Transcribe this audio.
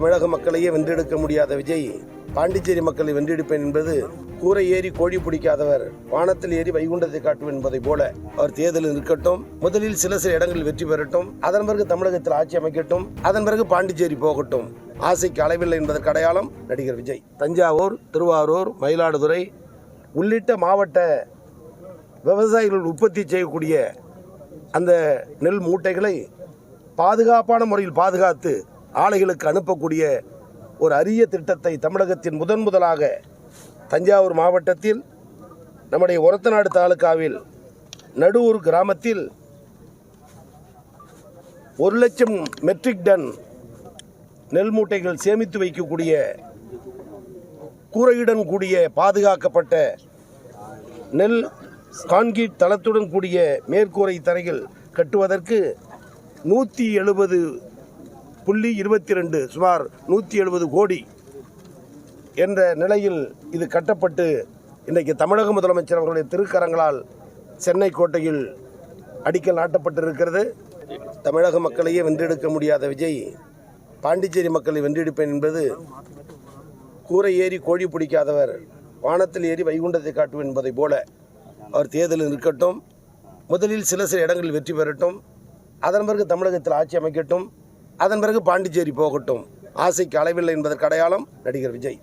தமிழக மக்களையே வென்றெடுக்க முடியாத விஜய் பாண்டிச்சேரி மக்களை வென்றெடுப்பேன் என்பது கூரை ஏறி கோழி பிடிக்காதவர் வானத்தில் ஏறி வைகுண்டத்தை காட்டும் என்பதை போல அவர் தேர்தலில் இருக்கட்டும் முதலில் சில சில இடங்களில் வெற்றி பெறட்டும் அதன் பிறகு தமிழகத்தில் ஆட்சி அமைக்கட்டும் அதன் பிறகு பாண்டிச்சேரி போகட்டும். ஆசைக்கு அளவில்லை என்பதற்கு அடையாளம் நடிகர் விஜய். தஞ்சாவூர் திருவாரூர் மயிலாடுதுறை உள்ளிட்ட மாவட்ட விவசாயிகள் உற்பத்தி செய்யக்கூடிய அந்த நெல் மூட்டைகளை பாதுகாப்பான முறையில் பாதுகாத்து ஆலைகளுக்கு அனுப்பக்கூடிய ஒரு அரிய திட்டத்தை தமிழகத்தின் முதன் முதலாக தஞ்சாவூர் மாவட்டத்தில் நம்முடைய ஒரத்தநாடு தாலுகாவில் நடுவூர் கிராமத்தில் ஒரு லட்சம் மெட்ரிக் டன் நெல் மூட்டைகள் சேமித்து வைக்கக்கூடிய கூரையுடன் கூடிய பாதுகாக்கப்பட்ட நெல் கான்கிரீட் தளத்துடன் கூடிய மேற்கூரை தரையில் கட்டுவதற்கு நூற்றி எழுபது புள்ளி இருபத்தி ரெண்டு சுமார் நூற்றி எழுபது கோடி என்ற நிலையில் இது கட்டப்பட்டு இன்றைக்கு தமிழக முதலமைச்சர் அவர்களுடைய திருக்கரங்களால் சென்னை கோட்டையில் அடிக்கல் நாட்டப்பட்டிருக்கிறது. தமிழக மக்களையே வென்றெடுக்க முடியாத விஜய் பாண்டிச்சேரி மக்களை வென்றெடுப்பேன் என்பது கூரை ஏறி கோழி பிடிக்காதவர் வானத்தில் ஏறி வைகுண்டத்தை காட்டும் என்பதை போல அவர் தேர்தலில் இருக்கட்டும் முதலில் சில சில இடங்களில் வெற்றி பெறட்டும் அதன் பிறகு தமிழகத்தில் ஆட்சி அமைக்கட்டும் அதன் பிறகு பாண்டிச்சேரி போகட்டும். ஆசைக்கு அளவில்லை என்பதற்கு அடையாளம் நடிகர் விஜய்.